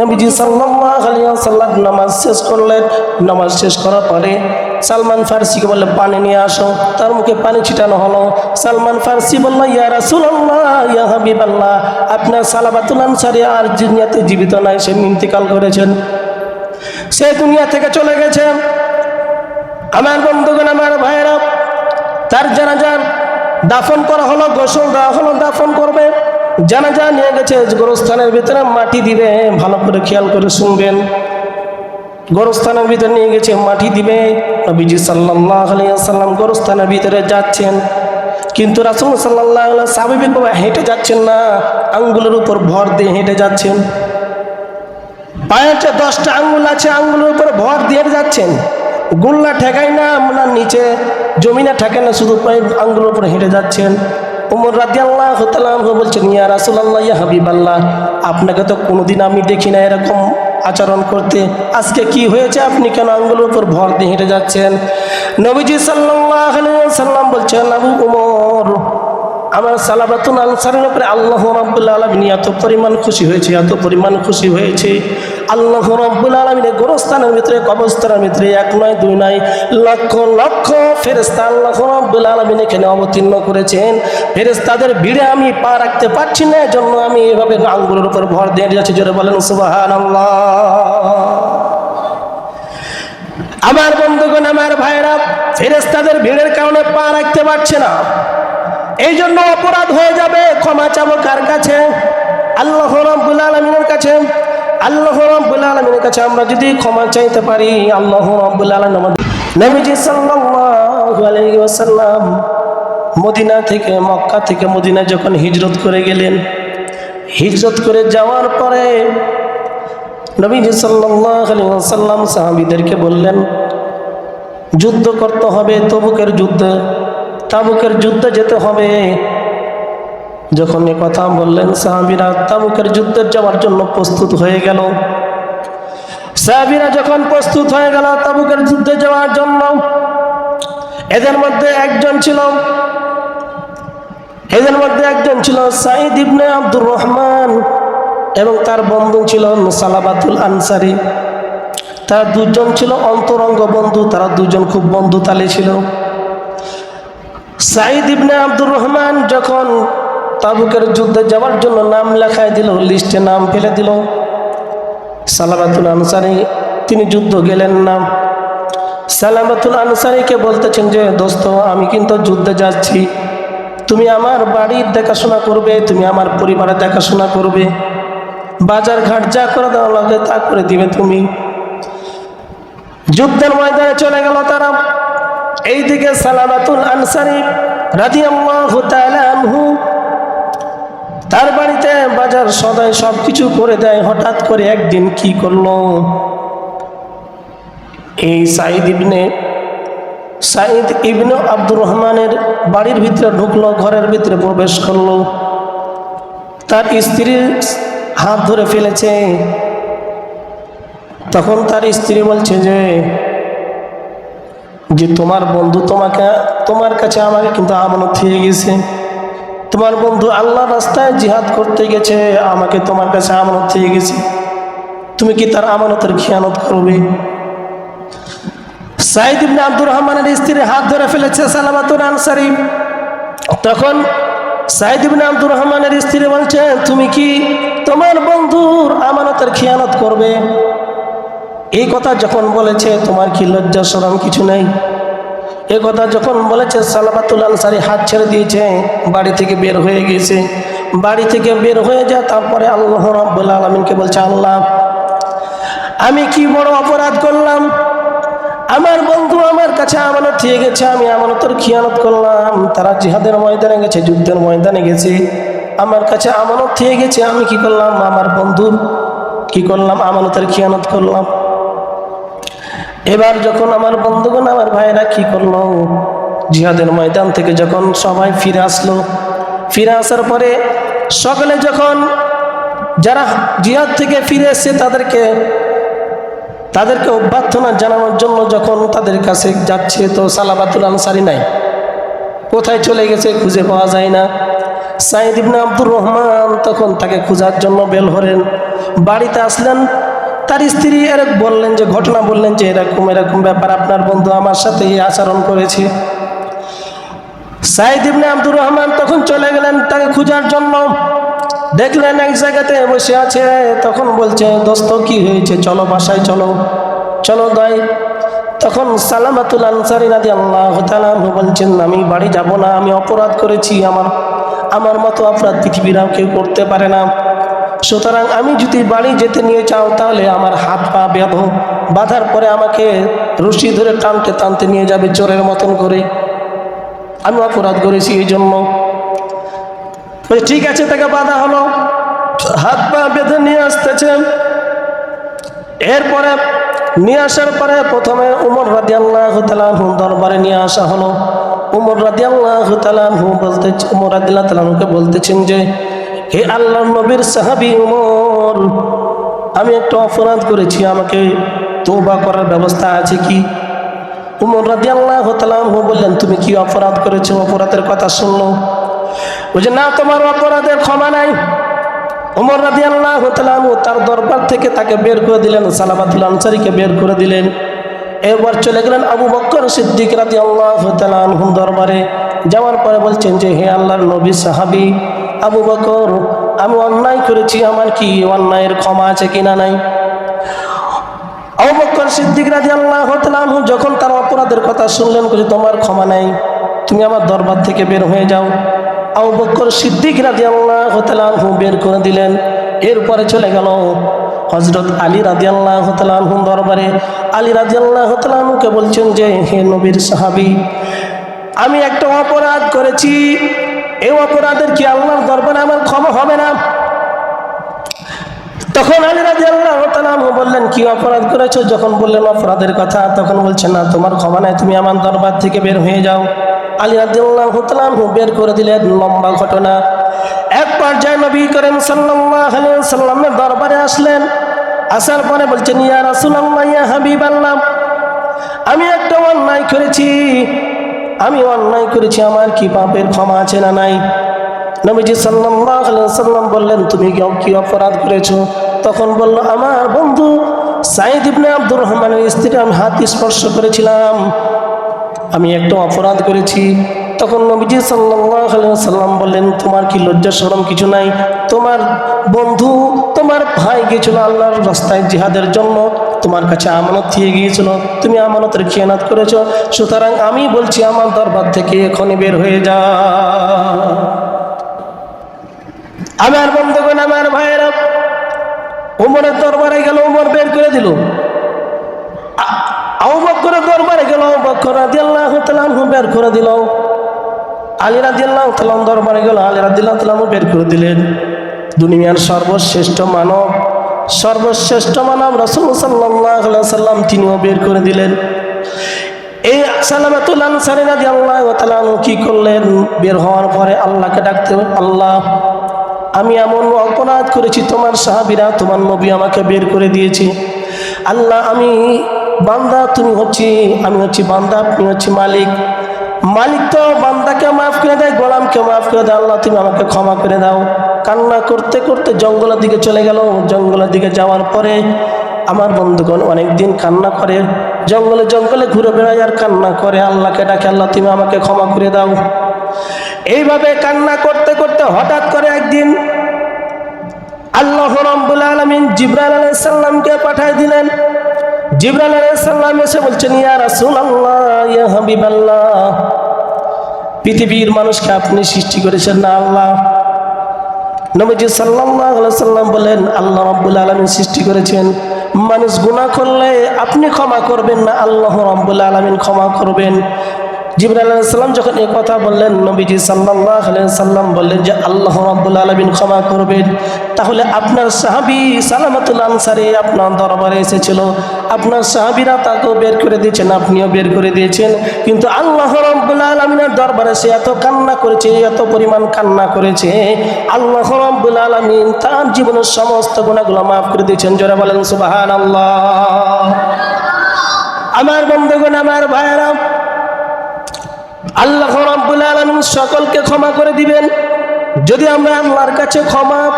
নবীজি সাল্লাল্লাহু আলাইহি ওয়াসাল্লাম নামাজ শেষ করলেন। নামাজ শেষ করার পরে সালমান ফার্সিকে বললে, পানি নিয়ে আসো। তার মুখে পানি ছিটানো হলো। সালমান ফার্সি বলল, ইয়া রাসূলুল্লাহ, ইয়া হাবিবাল্লাহ, আপনার সালাবাতুল আনসারী আর দুনিয়াতে জীবিত নাই, সে ইন্তিকাল করেছেন। সে দুনিয়া থেকে চলে গেছে। আমার বন্ধুগণ, আমার ভাইরা তার জানাজার দাফন করা হলো, গোসল দেওয়া হলো, দাফন করবে। জানাজা নিয়ে গেছে, গোরস্থানের ভিতরে মাটি দিবে, ভালো করে খেয়াল করে শুনবেন। গোরস্থানের ভিতরে নিয়ে গেছে, মাটি দিবে, নবীজি সাল্লাহ আলিয়াল্লাম গোরস্থানের ভিতরে যাচ্ছেন। কিন্তু রাসুল সাল্লাহ স্বাভাবিকভাবে হেঁটে যাচ্ছেন না, আঙ্গুলের উপর ভর দিয়ে হেঁটে যাচ্ছেন। পায়ের যে দশটা আঙ্গুল আছে, আঙ্গুলের উপর ভর দিয়ে যাচ্ছেন। গুল্লা ঠেকাই না আপনার নিচে, জমিনা ঠেকে না, শুধু পায়ে আঙ্গুলের উপর হেঁটে যাচ্ছেন। উমর রাজি আল্লাহ বলছেন, ইয়া রাসুলাল্লাহ, ইয়া হাবিব আল্লাহ আপনাকে তো কোনোদিন আমি দেখি না এরকম আচরণ করতে। আজকে কি হয়েছে? আপনি কেন আঙ্গুলের উপর ভর দিয়ে হেঁটে যাচ্ছেন? নবীজি সাল্লাহ সাল্লাম বলছেন, আবু উমর, আমার সালাবাতুন আনসারের উপরে আল্লাহ রব্বুল আলমিন এত পরিমাণ খুশি হয়েছে, এত পরিমাণ খুশি হয়েছে। আল্লাহ রব্বুল আলমিনের গোরস্থানের ভিতরে কবস্থানের ভিতরে এক নয়, দুই নয়, লক্ষ লক্ষ ফেরেস্তা আল্লাহ রব্বুল আলমিন এখানে অবতীর্ণ করেছেন। ফেরেস্তাদের ভিড়ে আমি পা রাখতে পারছি না, এজন্য আমি এভাবে আঙ্গুলের উপর ভর দিয়ে যাচ্ছি জোরে বলেন সুবাহান আমার বন্ধুগণ, আমার ভাইরা ফেরেস্তাদের ভিড়ের কারণে পা রাখতে পারছে না। এই জন্য অপরাধ হয়ে যাবে, ক্ষমা চাবো কার কাছে? আল্লাহ রব্বুল আলমিনের কাছে। আল্লাহ রব্বুল আলমিনের কাছে আমরা যদি ক্ষমা চাইতে পারি, আল্লাহ রব্বুল আলম আমাদের নবীজি সাল্লাল্লাহু আলাইহি মদিনা থেকে মক্কা থেকে মদিনা যখন হিজরত করে গেলেন, হিজরত করে যাওয়ার পরে নবীজি সাল্লাল্লাহু আলাইহি ওয়াসাল্লাম সাহাবীদেরকে বললেন, যুদ্ধ করতে হবে, তবুকের যুদ্ধ, তাবুকের যুদ্ধে যেতে হবে। যখন এ কথা বললেন, সাহাবিরা তাবুকের যুদ্ধে যাওয়ার জন্য প্রস্তুত হয়ে গেল। সাহাবিরা যখন প্রস্তুত হয়ে গেল তাবুকের যুদ্ধে যাওয়ার জন্য, এদের মধ্যে একজন ছিল, এদের মধ্যে একজন ছিল সাইদ ইবনে আব্দুর রহমান এবং তার বন্ধু ছিল সালাবাতুল আনসারি। তার দুজন ছিল অন্তরঙ্গ বন্ধু, তারা দুজন খুব বন্ধু তালে ছিল। সাইদ ইবনে আব্দুর রহমান যখন তাবুকের যুদ্ধে যাওয়ার জন্য নাম লেখায় দিল, লিস্টে নাম ফেলে দিল। সালামাতুল আনসারি, তিনি যুদ্ধ গেলেন না। সালামাতুল আনসারিকে বলতেছেন যে, দোস্ত, আমি কিন্তু যুদ্ধে যাচ্ছি। তুমি আমার বাড়ির দেখাশোনা করবে, তুমি আমার পরিবারের দেখাশোনা করবে। বাজার ঘাট যা করে দেওয়া লাগে তা করে দিবে তুমি। যুদ্ধের ময়দানে চলে গেল তারা। এইদিকে সালামাতুল আনসারি রাদিয়াল্লাহু তাআলা আনহু তার বাড়িতে বাজার সদাই সব কিছু করে দেয়। হঠাৎ করে একদিন কি করল? এই সাইদ ইবনে সাইদ ইবনে আব্দুর রহমানের বাড়ির ভিতরে ঢুকলো, ঘরের ভিতরে প্রবেশ করল। তার স্ত্রীর হাত ধরে ফেলেছে। তখন তার স্ত্রী বলছে যে যে তোমার বন্ধু তোমাকে তোমার কাছে আমাকে কিন্তু আমানত হয়ে গেছে। তোমার বন্ধু আল্লাহ রাস্তায় জিহাদ করতে গেছে, আমাকে তোমার কাছে আমানত হয়ে গেছে। তুমি কি তার আমানতের খেয়ানত করবে? সাইদ ইবনে আব্দুর রহমানের স্ত্রীর হাত ধরে ফেলেছে সালামাতুর আনসারি। তখন সাইদ ইবনে আব্দুর রহমানের স্ত্রী বলছে, তুমি কি তোমার বন্ধুর আমানতের খেয়ানত করবে? এই কথা যখন বলেছে, তোমার কি লজ্জা সরম কিছু নেই? এ কথা যখন বলেছে, সালাবাতুল আনসারি হাত ছেড়ে দিয়েছে, বাড়ি থেকে বের হয়ে গিয়েছে। বাড়ি থেকে বের হয়ে যায়, তারপরে আল্লাহ রাব্বুল আলমিনকে বলছে, আল্লাহ, আমি কি বড় অপরাধ করলাম? আমার বন্ধু আমার কাছে আমানত ঠিক গেছে, আমি আমানতের খিয়ানত করলাম। তারা জিহাদের ময়দানে গেছে, যুদ্ধের ময়দানে গেছে। আমার কাছে আমানত থেকে গেছে, আমি কি করলাম? আমার বন্ধুর কি করলাম? আমানতের খিয়ানত করলাম। এবার যখন আমার বন্ধুগণ, আমার ভাইরা কি করল? জিহাদের ময়দান থেকে যখন সবাই ফিরে আসলো, ফিরে আসার পরে সকালে যখন যারা জিহাদ থেকে ফিরে এসছে তাদেরকে তাদেরকে অভ্যর্থনা জানানোর জন্য যখন তাদের কাছে যাচ্ছে, তো সালাবাতুল আনসারি নাই। কোথায় চলে গেছে খুঁজে পাওয়া যায় না। সাইদ ইবনে আব্দুর রহমান তখন তাকে খোঁজার জন্য বেল হলেন। বাড়িতে আসলেন তার স্ত্রী এরক বললেন যে, ঘটনা বললেন যে, এরকম এরকম ব্যাপার আপনার বন্ধু আমার সাথে এই আচরণ করেছে। সাইদ ইবনে আব্দুর রহমান তখন চলে গেলেন তাকে খোঁজার জন্য। দেখলেন এক জায়গাতে বসে আছে, তখন বলছে, দোস্ত, কি হয়েছে? চলো বাসায়, চলো চলো দাই তখন সালামাতুল আনসারি রাজি আল্লাহ তালু বলছেন, আমি বাড়ি যাব না, আমি অপরাধ করেছি, আমার আমার মতো অপরাধ পৃথিবীর কেউ করতে পারে না। সুতরাং আমি যদি বাড়ি যেতে নিয়ে চাও তাহলে আমার হাত পা বেঁধো বাঁধার পরে আমাকে রশি ধরে টানতে টানতে নিয়ে যাবে চোরের মতন করে। আমি অপরাধ করেছি এই জন্য ঠিক আছে, তাকে বাধা হলো। হাত পা বেঁধে নিয়ে আসতেছেন এরপরে নিয়ে আসার পরে প্রথমে উমর রাদি আল্লাহ তালাহু দরবারে নিয়ে আসা হলো। উমর রাদি আল্লাহ তালাহু বলতে উমর রাদিল্লাহ তালাহুকে বলতেছেন যে হে আল্লাহ নবীর সাহাবি উমর আমি একটা অপরাধ করেছি, আমাকে তোবা করার ব্যবস্থা আছে কি? উমর রাদি আল্লাহ তালাহু বললেন, তুমি কি অপরাধ করেছ? অপরাধের কথা শুনলো? বলছে, না, তোমার অপরাধের ক্ষমা নাই। ওমর রাদি আল্লাহ তার দরবার থেকে তাকে বের করে দিলেন, সালামাতুল আনসারিকে বের করে দিলেন। এবার চলে গেলেন আবু বক্কর সিদ্দিক রাদি আল্লাহ তালহুম দরবারে। যাওয়ার পরে বলছেন যে, হে আল্লাহর নবী সাহাবি আবু বকর, আমি অন্যায় করেছি, আমার কি অন্যায়ের ক্ষমা আছে কিনা নাই? আবু বক্কর সিদ্দিক রাজি আল্লাহ তালহু যখন তার অপরাধের কথা শুনলেন বলে তোমার ক্ষমা নাই, তুমি আমার দরবার থেকে বের হয়ে যাও। আবু বক্কর সিদ্দিক রাজি আল্লাহ বের করে দিলেন। এরপরে চলে গেল হজরত আলী রাজি আল্লাহ তালহু দরবারে। আলী রাজি আল্লাহ তালহুকে বলছেন যে, হে নবীর সাহাবি, আমি একটা অপরাধ করেছি এই অপরাধের কি আল্লাহর দরবারে আমার ক্ষমা হবে না? তখন আলী রাজি আল্লাহ বললেন, কি অপরাধ করেছ? যখন বললেন, অপরাধের কথা। তখন বলছেন, না, তোমার ক্ষমা নাই, তুমি আমার দরবার থেকে বের হয়ে যাও। আলী রাজি আল্লাহ বের করে দিলেন, লম্বা ঘটনা। এক পর্যায়ে নবী করেন সাল্লামের দরবারে আসলেন। আসার পরে বলছেন, ইয়া রাসুল্লাহ ইয়া হাবিব আল্লাহ আমি একটা অন্যায় করেছি। আমি অন্যায় করেছি, আমার কি পাপের ক্ষমা আছে না নাই? নবীজি আলাইহি সাল্লাম বললেন, তুমি কি অপরাধ করেছ? তখন বলল, আমার বন্ধু সাইদ ইবনে আব্দুর রহমানের স্ত্রী আমি হাত স্পর্শ করেছিলাম। আমি একটা অপরাধ করেছি। তখন নবীজি সাল্লাম বললেন, তোমার কি লজ্জা শরম কিছু নাই? তোমার বন্ধু, তোমার ভাই গিয়েছিল আল্লাহর রাস্তায় জিহাদের জন্য। তোমার কাছে আমানত দিয়ে গিয়েছিল, তুমি আমানতের খেয়ানাত করেছ, সুতরাং আমি বলছি, আমার দরবার থেকে এখনই বের হয়ে যা। আমার বন্ধুগণ, আমার ভাইয়েরা, উমরের দরবারে গেল, উমর বের করে দিল। আউ বক্করের দরবারে গেল বক্কর রাদিয়াল্লাহু তাআলা বের করে দিল। আলী রাদিয়াল্লাহু তাআলা দরবারে গেল, আলী রাদিয়াল্লাহু তাআলা বের করে দিলেন। দুনিয়ার সর্বশ্রেষ্ঠ মানব সর্বশ্রেষ্ঠ মানব রাসূল আলাইহি সাল্লাম তিনিও বের করে দিলেন। এই সালামাতুল আনসারী রাদিয়াল্লাহু তাআলা কি করলেন? বের হওয়ার পরে আল্লাহকে ডাকতে আল্লাহ, আমি এমন অপরাধ করেছি, তোমার সাহাবিরা, তোমার নবী আমাকে বের করে দিয়েছে। আল্লাহ, আমি বান্দা, তুমি হচ্ছি, আমি হচ্ছি বান্দা, আপনি হচ্ছি মালিক। মালিক তো বান্দাকে মাফ করে দেয়, গোলামকে মাফ করে দেয়, আল্লাহ, তুমি আমাকে ক্ষমা করে দাও। কান্না করতে করতে জঙ্গলের দিকে চলে গেল। জঙ্গলের দিকে যাওয়ার পরে আমার বন্ধুগণ অনেক দিন কান্না করে। জঙ্গলে জঙ্গলে ঘুরে বেড়ায় আর কান্না করে। আল্লাহকে ডাকে, আল্লাহ, তুমি আমাকে ক্ষমা করে দাও। এইভাবে কান্না করতে করতে হঠাৎ করে একদিন আল্লাহ রব্বুল আলমিন জিব্রাইল আলাইসাল্লামকে পাঠাই দিলেন। জিব্রাইল আলাইসাল্লাম এসে বলছেন, ইয়া রাসূলুল্লাহ, ইয়া হাবিবাল্লাহ, পৃথিবীর মানুষকে আপনি সৃষ্টি করেছেন না আল্লাহ? নবীজি আলাইহি সাল্লাম বলেন, আল্লাহ রাব্বুল আলামিন সৃষ্টি করেছেন। মানুষ গুনাহ করলে আপনি ক্ষমা করবেন না, আল্লাহ রাব্বুল আলামিন ক্ষমা করবেন। জিবরাইল আলাইহিস সালাম যখন এই কথা বললেন, নবীজি আলাইহি সাল্লাম বললেন যে, আল্লাহ রাব্বুল আলামিন ক্ষমা করবেন। তাহলে আপনার সাহাবী সালামাতুল আনসারী আপনার দরবারে এসেছিল। আপনার সাহাবীরা তাকেও বের করে দিয়েছেন, আপনিও বের করে দিয়েছেন। কিন্তু আল্লাহ আলামিনের দরবারে সে এত কান্না করেছে, এত পরিমাণ কান্না করেছে। আল্লাহ রাব্বুল আলামিন তার জীবনের সমস্ত গুণাগুলো মাফ করে দিয়েছেন। জোরে বলেন, সুবহানাল্লাহ। আমার বন্ধুগণ, আমার আল্লাহ রাব্বুল আলামিন সকলকে ক্ষমা করে দিবেন। যদি আমরা আল্লাহর কাছে ক্ষমা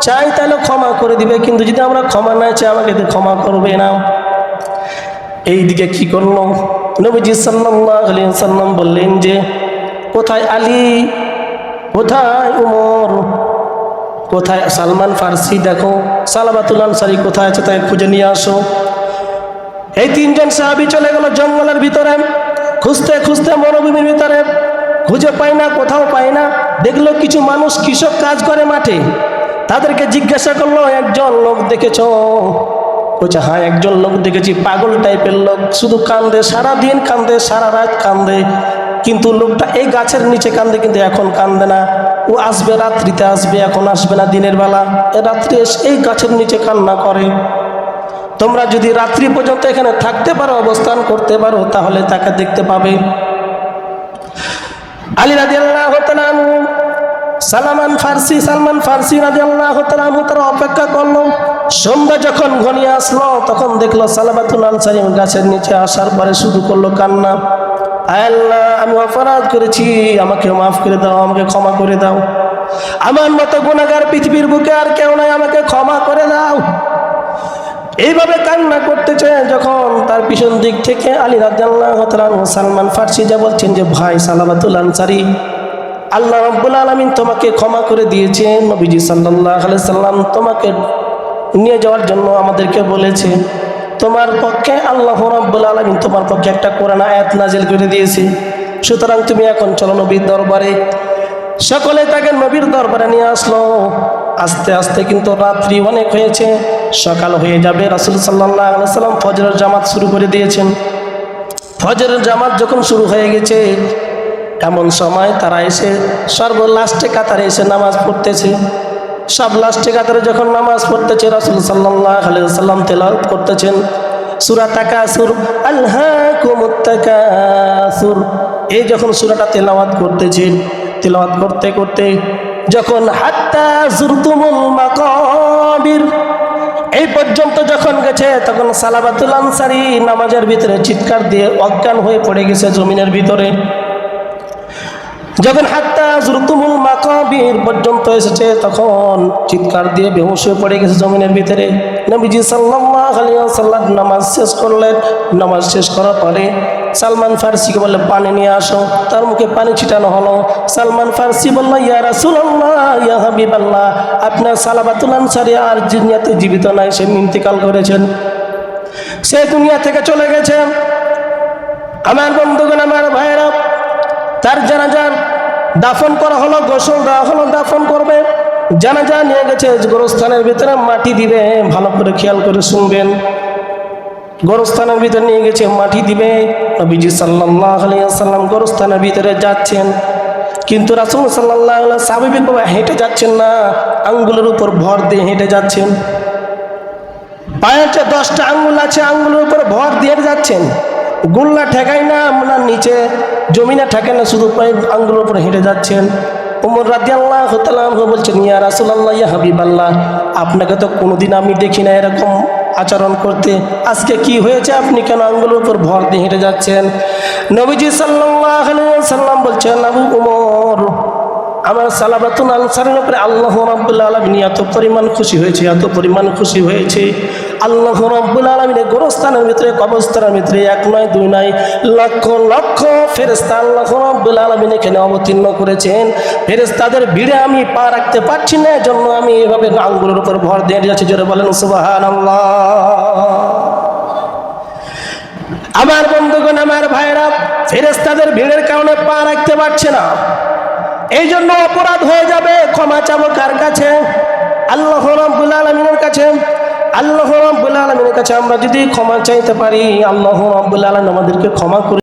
চাই, তাহলে ক্ষমা করে দিবে। কিন্তু যদি আমরা ক্ষমা না চাই, আমাকে ক্ষমা করবে না। এই দিকে কি করল? নবীজি আলাইহি সাল্লাম বললেন যে, কোথায় আলী, কোথায় উমর, কোথায় সালমান ফার্সি? দেখো সালাবাতুল আনসারি কোথায় আছে তাই খুঁজে নিয়ে আসো। এই তিনজন সাহাবি চলে গেল জঙ্গলের ভিতরে। খুঁজতে খুঁজতে মরুভূমির ভিতরে। খুঁজে পায় না, কোথাও পায় না। দেখল কিছু মানুষ কৃষক কাজ করে মাঠে। তাদেরকে জিজ্ঞাসা করল, একজন লোক দেখেছ? বলছে হ্যাঁ একজন লোক দেখেছি পাগল টাইপের লোক। শুধু কান্দে সারা দিন কান্দে, সারা রাত কান্দে। কিন্তু লোকটা এই গাছের নিচে কান্দে, কিন্তু এখন কান্দে না। ও আসবে রাত্রিতে, আসবে, এখন আসবে না দিনের বেলা। এ রাত্রি এসে এই গাছের নিচে কান্না করে। তোমরা যদি রাত্রি পর্যন্ত এখানে থাকতে পারো, অবস্থান করতে পারো, তাহলে তাকে দেখতে পাবে। আলী রাজি আল্লাহ সালামান ফার্সি, সালমান ফার্সি রাজি আল্লাহ তারা অপেক্ষা করল। সন্ধ্যা যখন ঘনিয়ে আসলো, তখন দেখল সালাবাতুল আনসারি গাছের নিচে আসার পরে শুধু করল কান্না। আল্লাহ, আমি অপরাধ করেছি আমাকে মাফ করে দাও, আমাকে ক্ষমা করে দাও। আমার মতো গুণাগার পৃথিবীর বুকে আর কেউ নাই, আমাকে ক্ষমা করে দাও। এইভাবে কান্না করতে চায় যখন তার পিছন দিক থেকে আলী রাজ্লাহ সালমান ফার্সি যা বলছেন যে, ভাই সালাবাতুল আনসারি, আল্লাহ রব্বুল আলমিন তোমাকে ক্ষমা করে দিয়েছেন, নবীজি সাল্লাহ আলি সাল্লাম তোমাকে নিয়ে যাওয়ার জন্য আমাদেরকে বলেছে, তোমার পক্ষে আল্লাহ রব্বুল আলমিন তোমার পক্ষে একটা কোরআন আয়াত নাজিল করে দিয়েছে। সুতরাং তুমি এখন চলো নবীর দরবারে। সকলে তাকে নবীর দরবারে নিয়ে আসলো। আস্তে আস্তে কিন্তু রাত্রি অনেক হয়েছে, সকাল হয়ে যাবে। রাসুল সাল্লাহ সাল্লাম ফজরের জামাত শুরু করে দিয়েছেন। ফজরের জামাত যখন শুরু হয়ে গেছে, এমন সময় তারা এসে সর্ব লাস্টে কাতারে এসে নামাজ পড়তেছে। সব লাস্টে কাতারে যখন নামাজ পড়তেছে, রাসুল সাল্লাহ সাল্লাম তেলাওয়াত করতেছেন। সুরা তাকাসুর আল্লাহ কুমুত্তাকাসুর এই যখন সুরাটা তেলাওয়াত করতেছেন, তেলাওয়াত করতে করতে যখন এই পর্যন্ত যখন গেছে, তখন সালাবাতুল আনসারি নামাজের ভিতরে চিৎকার দিয়ে অজ্ঞান হয়ে পড়ে গেছে জমিনের ভিতরে। যখন হাত্তা জুরতুমুল মাকাবির পর্যন্ত এসেছে, তখন চিৎকার দিয়ে বেহুশ হয়ে পড়ে গেছে জমিনের ভিতরে। নবীজি সাল্লাল্লাহু আলাইহি ওয়াসাল্লাম নামাজ শেষ করলেন। নামাজ শেষ করার পরে সালমান ফার্সিকে বললে পানি নিয়ে আসো। তার মুখে পানি ছিটানো হলো। সালমান ফার্সি বলল, ইয়া রাসূলুল্লাহ, ইয়া হাবিবাল্লাহ, আপনার সালাবাতুল আনসারি আর দুনিয়াতে জীবিত নাই, সে ইন্তিকাল করেছেন। সে দুনিয়া থেকে চলে গেছে আমার বন্ধুগণ, আমার ভাইরা তার জানাজার দাফন করা হলো, গোসল দেওয়া হলো, দাফন করবে। জানাজা নিয়ে গেছে গোরস্থানের ভিতরে, মাটি দিবে, ভালো করে খেয়াল করে শুনবেন। গোরস্থানের ভিতরে নিয়ে গেছে, মাটি দিবে। নবীজি সাল্লাহ আলিয়াল্লাম গোরস্থানের ভিতরে যাচ্ছেন। কিন্তু রাসুল সাল্লাহ স্বাভাবিকভাবে হেঁটে যাচ্ছেন না, আঙ্গুলের উপর ভর দিয়ে হেঁটে যাচ্ছেন। পায়ের দশটা আঙ্গুল আছে, আঙ্গুলের উপর ভর দিয়ে যাচ্ছেন। গুল্লা ঠেকাই না আপনার নিচে জমিনে ঠেকে না, শুধু পায়ে আঙ্গুলের উপর হেঁটে যাচ্ছেন। উমর রাজি আল্লাহ বলছেন, ইয়া রাসুল আল্লাহ ইয়া হাবিব আল্লাহ আপনাকে তো কোনোদিন আমি দেখি না এরকম আচরণ করতে। আজকে কি হয়েছে? আপনি কেন আঙ্গুলের উপর ভর দিয়ে হেঁটে যাচ্ছেন? নবীজি সাল্লাহ সাল্লাম বলছেন, আবু উমর আমার সালাবাতুল আনসারের উপরে আল্লাহ রাব্বুল আলমিন এত পরিমাণ খুশি হয়েছে, এত পরিমাণ খুশি হয়েছে। আল্লাহ রাব্বুল আলমিনের গোরস্থানের ভিতরে কবস্থানের ভিতরে এক নয়, দুই নয়, লক্ষ লক্ষ ফেরেস্তা আল্লাহ রাব্বুল আলমিন এখানে অবতীর্ণ করেছেন। ফেরেস্তাদের ভিড়ে আমি পা রাখতে পারছি না, এজন্য আমি এভাবে আঙ্গুলের উপর ভর দিয়ে যাচ্ছি, জোরে বলেন সুবাহান আমার বন্ধুগণ, আমার ভাইরা ফেরেস্তাদের ভিড়ের কারণে পা রাখতে পারছে না। এই জন্য অপরাধ হয়ে যাবে, ক্ষমা চাবো কার কাছে? আল্লাহ রব্বুল আলমিনের কাছে। আল্লাহ রব্বুল আলমিনের কাছে আমরা যদি ক্ষমা চাইতে পারি, আল্লাহ রব্বুল আলম আমাদেরকে ক্ষমা করে